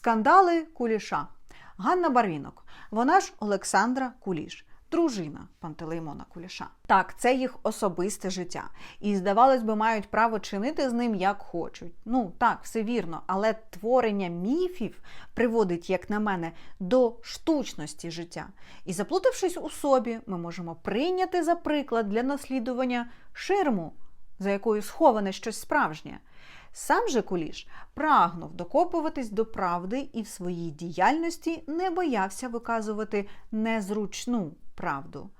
Скандали Куліша. Ганна Барвінок. Вона ж Олександра Куліш. Дружина Пантелеймона Куліша. Так, це їх особисте життя. І, здавалось би, мають право чинити з ним як хочуть. Ну так, все вірно, але творення міфів приводить, як на мене, до штучності життя. І заплутавшись у собі, ми можемо прийняти за приклад для наслідування ширму, за якою сховане щось справжнє. Сам же Куліш прагнув докопуватись до правди і в своїй діяльності не боявся виказувати незручну правду.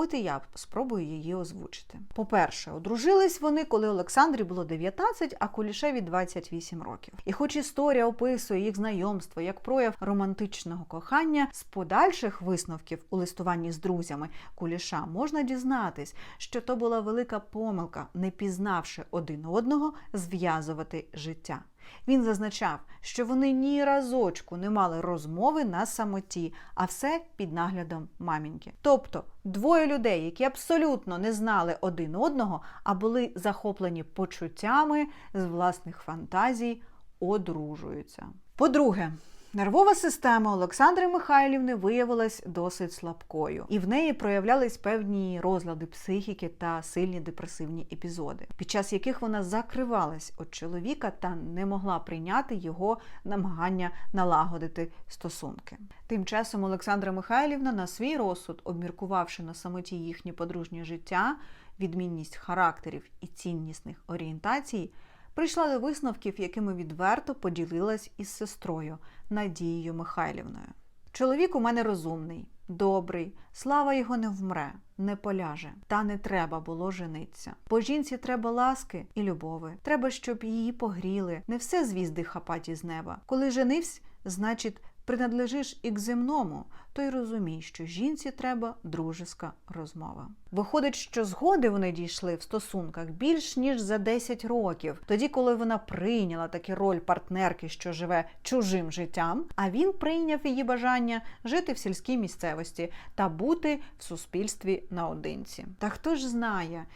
От і я спробую її озвучити. По-перше, одружились вони, коли Олександрі було 19, а Кулішеві 28 років. І хоч історія описує їх знайомство як прояв романтичного кохання, з подальших висновків у листуванні з друзями Куліша можна дізнатись, що то була велика помилка, не пізнавши один одного, зв'язувати життя. Він зазначав, що вони ні разочку не мали розмови на самоті, а все під наглядом маміньки. Тобто двоє людей, які абсолютно не знали один одного, а були захоплені почуттями з власних фантазій, одружуються. По-друге, Нервова система Олександри Михайлівни виявилась досить слабкою, і в неї проявлялись певні розлади психіки та сильні депресивні епізоди, під час яких вона закривалась від чоловіка та не могла прийняти його намагання налагодити стосунки. Тим часом Олександра Михайлівна на свій розсуд, обміркувавши на самоті їхнє подружнє життя, відмінність характерів і ціннісних орієнтацій, прийшла до висновків, якими відверто поділилась із сестрою Надією Михайлівною. Чоловік у мене розумний, добрий, слава його не вмре, не поляже. Та не треба було жениться. Бо жінці треба ласки і любови. Треба, щоб її погріли. Не все звізди хапаті з неба. Коли женився, значить, принадлежиш і к земному, то й розумій, що жінці треба дружеска розмова. Виходить, що згоди вони дійшли в стосунках більш ніж за 10 років, тоді, коли вона прийняла таки роль партнерки, що живе чужим життям, а він прийняв її бажання жити в сільській місцевості та бути в суспільстві наодинці. Та хто ж знає?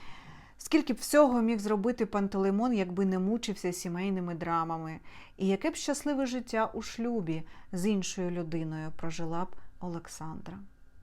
Скільки б всього міг зробити Пантелеймон, якби не мучився сімейними драмами, і яке б щасливе життя у шлюбі з іншою людиною прожила б Олександра.